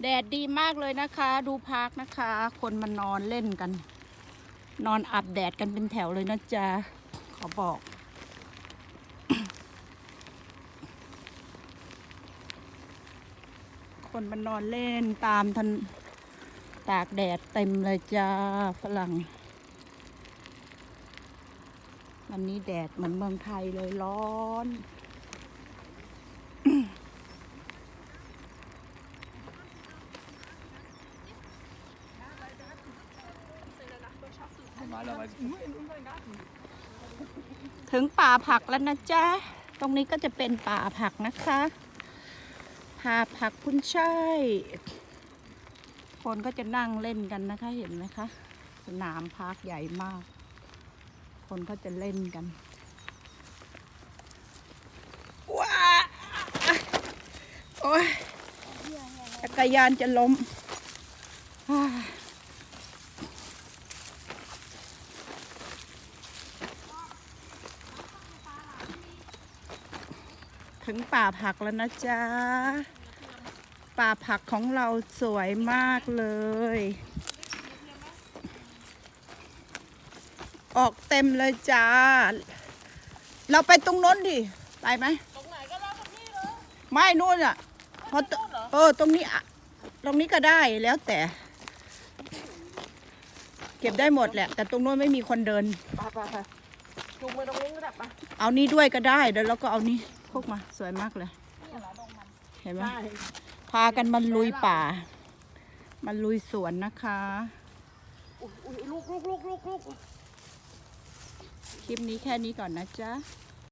แดดดีมากเลยนะคะ ดูพักนะคะ คนมานอนเล่นกัน นอนอาบแดดกันเป็นแถวเลยนะจ๊ะขอบอก คนมานอนเล่นตามทันตากแดดเต็มเลยจ้าฝรั่งวันนี้แดดเหมือนเมืองไทยเลยร้อน Normalerweise. ถึงป่าผักแล้วนะจ๊ะ ตรงนี้ก็จะเป็นป่าผักนะคะป่าผักคุณช่ายคนก็จะนั่งเล่นกันนะคะ เห็นไหมคะ สนามพักใหญ่มาก คนเขาจะเล่นกันว้าโอ้ยจักรยานจะล้มอ้าย ถึงป่าผักแล้วนะจ๊ะ ป่าผักของเราสวยมากเลย ออกเต็มเลยจ้า เราไปตรงโน้นดิ ไปไหม ตรงไหนก็ได้ตรงนี้เลยไม่นู่นอะเพราะตเออ ตรงนี้อะตรงนี้ก็ได้แล้วแต่ เก็บได้หมดแหละ แต่ตรงโน้นไม่มีคนเดิน ไปไปไปจูงไปตรงนี้ก็ได้ปะเอานี้ด้วยก็ได้ เดี๋ยวเราก็เอานี้ พกมาสวยมากเลย เห็นไหมได้พากันมาลุยป่ามาลุยสวนนะคะอุ้ยอุ้ยลูกลูกลูกลูกลูกคลิปนี้แค่นี้ก่อนนะจ๊ะค